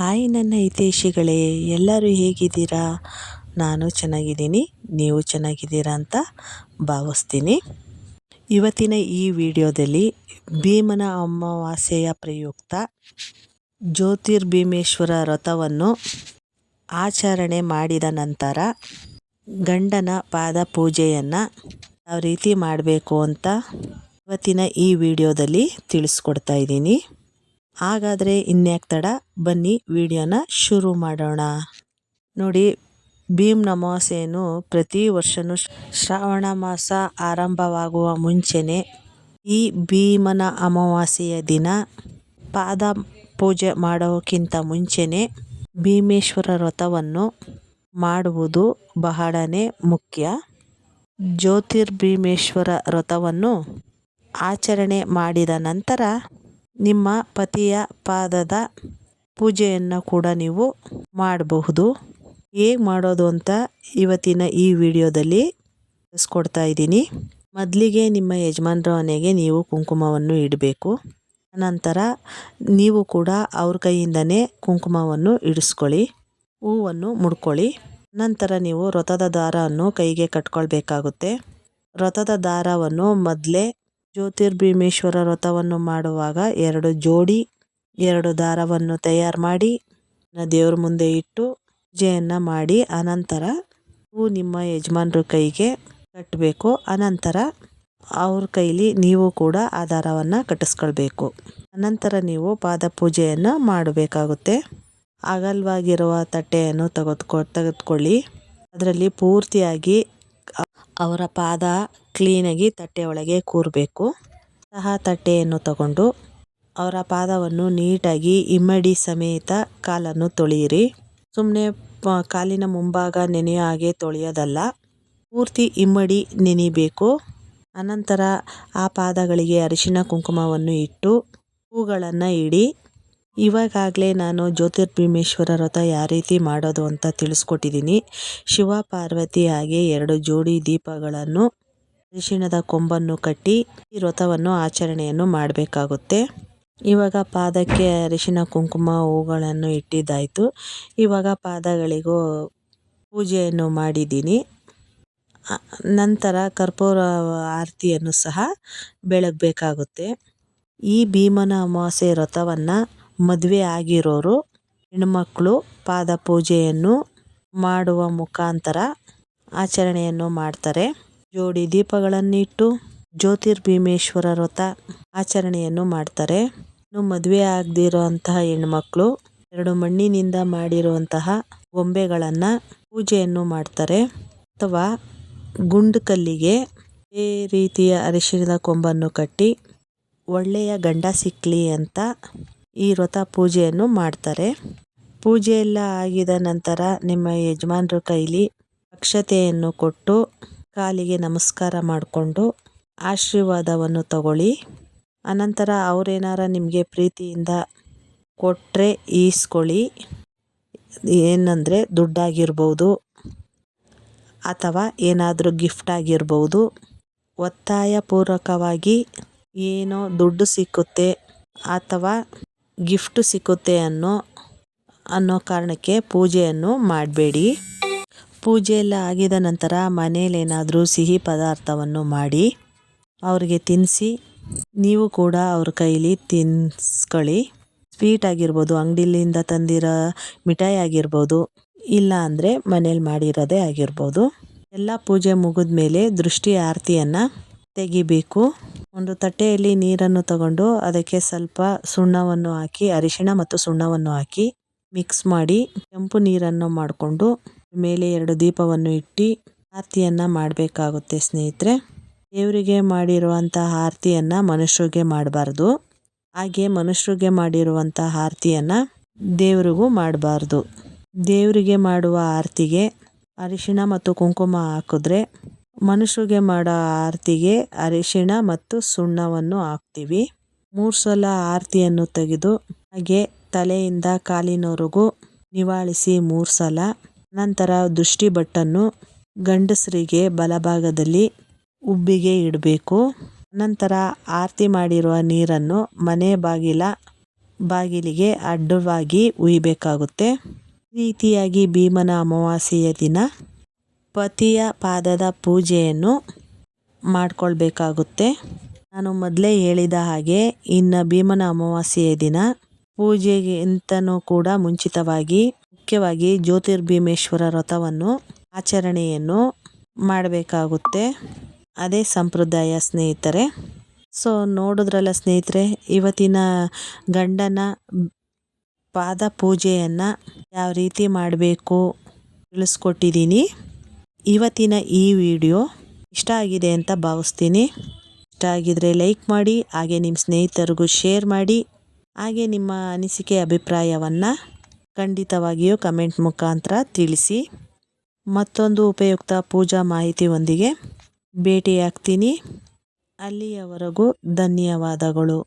Hi ನನ್ನ ಹಿತೇಶಿಗಳೇ ಎಲ್ಲರೂ ಹೇಗಿದ್ದೀರಾ? ನಾನು ಚೆನ್ನಾಗಿದ್ದೀನಿ, ನೀವು ಚೆನ್ನಾಗಿದ್ದೀರಾ ಅಂತ ಭಾವಿಸ್ತೀನಿ. ಇವತ್ತಿನ ಈ ವಿಡಿಯೋದಲ್ಲಿ ಭೀಮನ ಅಮಾವಾಸ್ಯೆಯ ಪ್ರಯುಕ್ತ ಜ್ಯೋತಿರ್ಭೀಮೇಶ್ವರ ವ್ರತವನ್ನು ಆಚರಣೆ ಮಾಡಿದ ನಂತರ ಗಂಡನ ಪಾದ ಪೂಜೆಯನ್ನು ಯಾವ ರೀತಿ ಮಾಡಬೇಕು ಅಂತ ಇವತ್ತಿನ ಈ ವಿಡಿಯೋದಲ್ಲಿ ತಿಳಿಸ್ಕೊಡ್ತಾ ಇದ್ದೀನಿ. ಹಾಗಾದರೆ ಇನ್ಯಾಕೆ ತಡ, ಬನ್ನಿ ವಿಡಿಯೋನ ಶುರು ಮಾಡೋಣ. ನೋಡಿ, ಭೀಮ್ ಅಮಾವಾಸ್ಯೆಯನ್ನು ಪ್ರತಿ ವರ್ಷವೂ ಶ್ರಾವಣ ಮಾಸ ಆರಂಭವಾಗುವ ಮುಂಚೆನೇ ಈ ಭೀಮನ ಅಮಾವಾಸ್ಯೆಯ ದಿನ ಪಾದ ಪೂಜೆ ಮಾಡೋಕ್ಕಿಂತ ಮುಂಚೆನೇ ಭೀಮೇಶ್ವರ ವ್ರತವನ್ನು ಮಾಡುವುದು ಬಹಳನೇ ಮುಖ್ಯ. ಜ್ಯೋತಿರ್ಭೀಮೇಶ್ವರ ವ್ರತವನ್ನು ಆಚರಣೆ ಮಾಡಿದ ನಂತರ ನಿಮ್ಮ ಪತಿಯ ಪಾದದ ಪೂಜೆಯನ್ನು ಕೂಡ ನೀವು ಮಾಡಬಹುದು. ಹೇಗೆ ಮಾಡೋದು ಅಂತ ಇವತ್ತಿನ ಈ ವಿಡಿಯೋದಲ್ಲಿ ತಿಳಿಸ್ಕೊಡ್ತಾ ಇದ್ದೀನಿ. ಮೊದಲಿಗೆ ನಿಮ್ಮ ಯಜಮಾನ್ರ ಮನೆಗೆ ನೀವು ಕುಂಕುಮವನ್ನು ಇಡಬೇಕು. ನಂತರ ನೀವು ಕೂಡ ಅವ್ರ ಕೈಯಿಂದನೇ ಕುಂಕುಮವನ್ನು ಇಡಿಸ್ಕೊಳ್ಳಿ. ಹೂವನ್ನು ಮುಡ್ಕೊಳ್ಳಿ. ನಂತರ ನೀವು ವ್ರತದ ದಾರವನ್ನು ಕೈಗೆ ಕಟ್ಕೊಳ್ಬೇಕಾಗುತ್ತೆ. ವ್ರತದ ದಾರವನ್ನು ಮೊದಲೇ ಜ್ಯೋತಿರ್ಭೀಮೇಶ್ವರ ವ್ರತವನ್ನು ಮಾಡುವಾಗ ಎರಡು ಜೋಡಿ, ಎರಡು ದಾರವನ್ನು ತಯಾರು ಮಾಡಿ ದೇವ್ರ ಮುಂದೆ ಇಟ್ಟು ಪೂಜೆಯನ್ನು ಮಾಡಿ, ಅನಂತರ ಹೂ ನಿಮ್ಮ ಯಜಮಾನ್ರ ಕೈಗೆ ಕಟ್ಟಬೇಕು ಅನಂತರ ಅವ್ರ ಕೈಲಿ ನೀವು ಕೂಡ ಆ ದಾರವನ್ನು ಕಟ್ಟಿಸ್ಕೊಳ್ಬೇಕು. ಅನಂತರ ನೀವು ಪಾದ ಪೂಜೆಯನ್ನು ಮಾಡಬೇಕಾಗುತ್ತೆ. ಅಗಲವಾಗಿರುವ ತಟ್ಟೆಯನ್ನು ತೆಗೆದುಕೊ, ತೆಗೆದುಕೊಳ್ಳಿ. ಅದರಲ್ಲಿ ಪೂರ್ತಿಯಾಗಿ ಅವರ ಪಾದ ಕ್ಲೀನಾಗಿ ತಟ್ಟೆ ಒಳಗೆ ಕೂರಬೇಕು. ಸಹ ತಟ್ಟೆಯನ್ನು ತಗೊಂಡು ಅವರ ಪಾದವನ್ನು ನೀಟಾಗಿ ಇಮ್ಮಡಿ ಸಮೇತ ಕಾಲನ್ನು ತೊಳೆಯಿರಿ. ಸುಮ್ಮನೆ ಕಾಲಿನ ಮುಂಭಾಗ ನೆನೆಯೋ ಹಾಗೆ ತೊಳೆಯೋದಲ್ಲ. ಪೂರ್ತಿ ಇಮ್ಮಡಿ ನೆನಿಬೇಕು. ಅನಂತರ ಆ ಪಾದಗಳಿಗೆ ಅರಿಶಿನ ಕುಂಕುಮವನ್ನು ಇಟ್ಟು ಹೂಗಳನ್ನು ಇಡಿ. ಇವಾಗಾಗಲೇ ನಾನು ಜ್ಯೋತಿರ್ಭೀಮೇಶ್ವರ ವ್ರತ ಯಾವ ರೀತಿ ಮಾಡೋದು ಅಂತ ತಿಳಿಸ್ಕೊಟ್ಟಿದ್ದೀನಿ. ಶಿವ ಪಾರ್ವತಿ ಹಾಗೆ ಎರಡು ಜೋಡಿ ದೀಪಗಳನ್ನು ಅರಿಶಿಣದ ಕೊಂಬನ್ನು ಕಟ್ಟಿ ಈ ವ್ರತವನ್ನು ಆಚರಣೆಯನ್ನು ಮಾಡಬೇಕಾಗುತ್ತೆ. ಇವಾಗ ಪಾದಕ್ಕೆ ಅರಿಶಿನ ಕುಂಕುಮ ಹೂಗಳನ್ನು ಇಟ್ಟಿದ್ದಾಯಿತು. ಇವಾಗ ಪಾದಗಳಿಗೂ ಪೂಜೆಯನ್ನು ಮಾಡಿದ್ದೀನಿ. ನಂತರ ಕರ್ಪೂರ ಆರತಿಯನ್ನು ಸಹ ಬೆಳಗಬೇಕಾಗುತ್ತೆ. ಈ ಭೀಮನ ಅಮಾವಾಸ್ಯೆ ವ್ರತವನ್ನು ಮದುವೆ ಆಗಿರೋರು ಹೆಣ್ಮಕ್ಳು ಪಾದ ಪೂಜೆಯನ್ನು ಮಾಡುವ ಮುಖಾಂತರ ಆಚರಣೆಯನ್ನು ಮಾಡ್ತಾರೆ. ಜೋಡಿ ದೀಪಗಳನ್ನಿಟ್ಟು ಜ್ಯೋತಿರ್ಭೀಮೇಶ್ವರ ವ್ರತ ಆಚರಣೆಯನ್ನು ಮಾಡ್ತಾರೆ. ಇನ್ನು ಮದುವೆ ಆಗದಿರೋ ಅಂತಹ ಹೆಣ್ಮಕ್ಳು ಎರಡು ಮಣ್ಣಿನಿಂದ ಮಾಡಿರುವಂತಹ ಗೊಂಬೆಗಳನ್ನು ಪೂಜೆಯನ್ನು ಮಾಡ್ತಾರೆ. ಅಥವಾ ಗುಂಡು ಕಲ್ಲಿಗೆ ಈ ರೀತಿಯ ಅರಿಶಿಣದ ಕೊಂಬನ್ನು ಕಟ್ಟಿ ಒಳ್ಳೆಯ ಗಂಡ ಸಿಕ್ಕಲಿ ಅಂತ ಈ ವ್ರತ ಪೂಜೆಯನ್ನು ಮಾಡ್ತಾರೆ. ಪೂಜೆ ಆಗಿದ ನಂತರ ನಿಮ್ಮ ಯಜಮಾನರ ಕೈಲಿ ಅಕ್ಷತೆಯನ್ನು ಕೊಟ್ಟು ಕಾಲಿಗೆ ನಮಸ್ಕಾರ ಮಾಡಿಕೊಂಡು ಆಶೀರ್ವಾದವನ್ನು ತಗೊಳ್ಳಿ. ಅನಂತರ ಅವರೇನಾರ ನಿಮಗೆ ಪ್ರೀತಿಯಿಂದ ಕೊಟ್ಟರೆ ಈಸ್ಕೊಳ್ಳಿ. ಏನಂದರೆ ದುಡ್ಡಾಗಿರ್ಬೋದು ಅಥವಾ ಏನಾದರೂ ಗಿಫ್ಟ್ ಆಗಿರ್ಬೋದು. ಒತ್ತಾಯಪೂರ್ವಕವಾಗಿ ಏನೋ ದುಡ್ಡು ಸಿಕ್ಕುತ್ತೆ ಅಥವಾ ಗಿಫ್ಟ್ ಸಿಕ್ಕುತ್ತೆ ಅನ್ನೋ ಅನ್ನೋ ಕಾರಣಕ್ಕೆ ಪೂಜೆಯನ್ನು ಮಾಡಬೇಡಿ. ಪೂಜೆ ಎಲ್ಲ ಆಗಿದ ನಂತರ ಮನೆಯಲ್ಲೇನಾದರೂ ಸಿಹಿ ಪದಾರ್ಥವನ್ನು ಮಾಡಿ ಅವರಿಗೆ ತಿನ್ನಿಸಿ ನೀವು ಕೂಡ ಅವ್ರ ಕೈಲಿ ತಿನ್ಸ್ಕೊಳ್ಳಿ. ಸ್ವೀಟ್ ಆಗಿರ್ಬೋದು, ಅಂಗಡಿಲಿಂದ ತಂದಿರೋ ಮಿಠಾಯಿ ಆಗಿರ್ಬೋದು, ಇಲ್ಲ ಅಂದರೆ ಮನೇಲಿ ಮಾಡಿರೋದೇ ಆಗಿರ್ಬೋದು. ಎಲ್ಲ ಪೂಜೆ ಮುಗಿದ ಮೇಲೆ ದೃಷ್ಟಿ ಆರತಿಯನ್ನು ತೆಗಿಬೇಕು. ಒಂದು ತಟ್ಟೆಯಲ್ಲಿ ನೀರನ್ನು ತಗೊಂಡು ಅದಕ್ಕೆ ಸ್ವಲ್ಪ ಸುಣ್ಣವನ್ನು ಹಾಕಿ, ಅರಿಶಿಣ ಮತ್ತು ಸುಣ್ಣವನ್ನು ಹಾಕಿ ಮಿಕ್ಸ್ ಮಾಡಿ, ಕೆಂಪು ನೀರನ್ನು ಮಾಡಿಕೊಂಡು ಮೇಲೆ ಎರಡು ದೀಪವನ್ನು ಇಟ್ಟು ಆರತಿಯನ್ನ ಮಾಡಬೇಕಾಗುತ್ತೆ ಸ್ನೇಹಿತರೆ. ದೇವರಿಗೆ ಮಾಡಿರುವಂತಹ ಆರತಿಯನ್ನ ಮನುಷ್ಯರಿಗೆ ಮಾಡಬಾರ್ದು. ಹಾಗೆ ಮನುಷ್ಯರಿಗೆ ಮಾಡಿರುವಂಥ ಆರತಿಯನ್ನ ದೇವರಿಗೂ ಮಾಡಬಾರ್ದು. ದೇವರಿಗೆ ಮಾಡುವ ಆರತಿಗೆ ಅರಿಶಿಣ ಮತ್ತು ಕುಂಕುಮ ಹಾಕಿದ್ರೆ ಮನುಷ್ಯರಿಗೆ ಮಾಡೋ ಆರತಿಗೆ ಅರಿಶಿಣ ಮತ್ತು ಸುಣ್ಣವನ್ನು ಹಾಕ್ತೀವಿ. ಮೂರು ಸಲ ಆರತಿಯನ್ನು ತೆಗೆದು ಹಾಗೆ ತಲೆಯಿಂದ ಕಾಲಿನವರೆಗೂ ನಿವಾಳಿಸಿ ಮೂರು ಸಲ ನಂತರ ದೃಷ್ಟಿ ಬಟ್ಟನ್ನು ಗಂಡಸರಿಗೆ ಬಲಭಾಗದಲ್ಲಿ ಉಬ್ಬಿಗೆ ಇಡಬೇಕು. ನಂತರ ಆರತಿ ಮಾಡಿರುವ ನೀರನ್ನು ಮನೆ ಬಾಗಿಲ ಬಾಗಿಲಿಗೆ ಅಡ್ಡವಾಗಿ ಉಯ್ಬೇಕಾಗುತ್ತೆ. ಈ ರೀತಿಯಾಗಿ ಭೀಮನ ಅಮಾವಾಸ್ಯೆಯ ದಿನ ಪತಿಯ ಪಾದದ ಪೂಜೆಯನ್ನು ಮಾಡಿಕೊಳ್ಬೇಕಾಗುತ್ತೆ. ನಾನು ಮೊದಲೇ ಹೇಳಿದ ಹಾಗೆ ಇನ್ನು ಭೀಮನ ಅಮಾವಾಸ್ಯೆಯ ದಿನ ಪೂಜೆಗಿಂತನೂ ಕೂಡ ಮುಂಚಿತವಾಗಿ ಮುಖ್ಯವಾಗಿ ಜ್ಯೋತಿರ್ಭೀಮೇಶ್ವರ ವ್ರತವನ್ನು ಆಚರಣೆಯನ್ನು ಮಾಡಬೇಕಾಗುತ್ತೆ. ಅದೇ ಸಂಪ್ರದಾಯ ಸ್ನೇಹಿತರೆ. ಸೊ ನೋಡಿದ್ರಲ್ಲ ಸ್ನೇಹಿತರೆ, ಇವತ್ತಿನ ಗಂಡನ ಪಾದ ಪೂಜೆಯನ್ನು ಯಾವ ರೀತಿ ಮಾಡಬೇಕು ತಿಳಿಸ್ಕೊಟ್ಟಿದ್ದೀನಿ. ಇವತ್ತಿನ ಈ ವಿಡಿಯೋ ಇಷ್ಟ ಆಗಿದೆ ಅಂತ ಭಾವಿಸ್ತೀನಿ. ಇಷ್ಟ ಆಗಿದರೆ ಲೈಕ್ ಮಾಡಿ, ಹಾಗೆ ನಿಮ್ಮ ಸ್ನೇಹಿತರಿಗೂ ಶೇರ್ ಮಾಡಿ, ಹಾಗೆ ನಿಮ್ಮ ಅನಿಸಿಕೆ, ಅಭಿಪ್ರಾಯವನ್ನು ಖಂಡಿತವಾಗಿಯೂ ಕಮೆಂಟ್ ಮುಖಾಂತರ ತಿಳಿಸಿ. ಮತ್ತೊಂದು ಉಪಯುಕ್ತ ಪೂಜಾ ಮಾಹಿತಿಯೊಂದಿಗೆ ಭೇಟಿಯಾಗ್ತೀನಿ. ಅಲ್ಲಿಯವರೆಗೂ ಧನ್ಯವಾದಗಳು.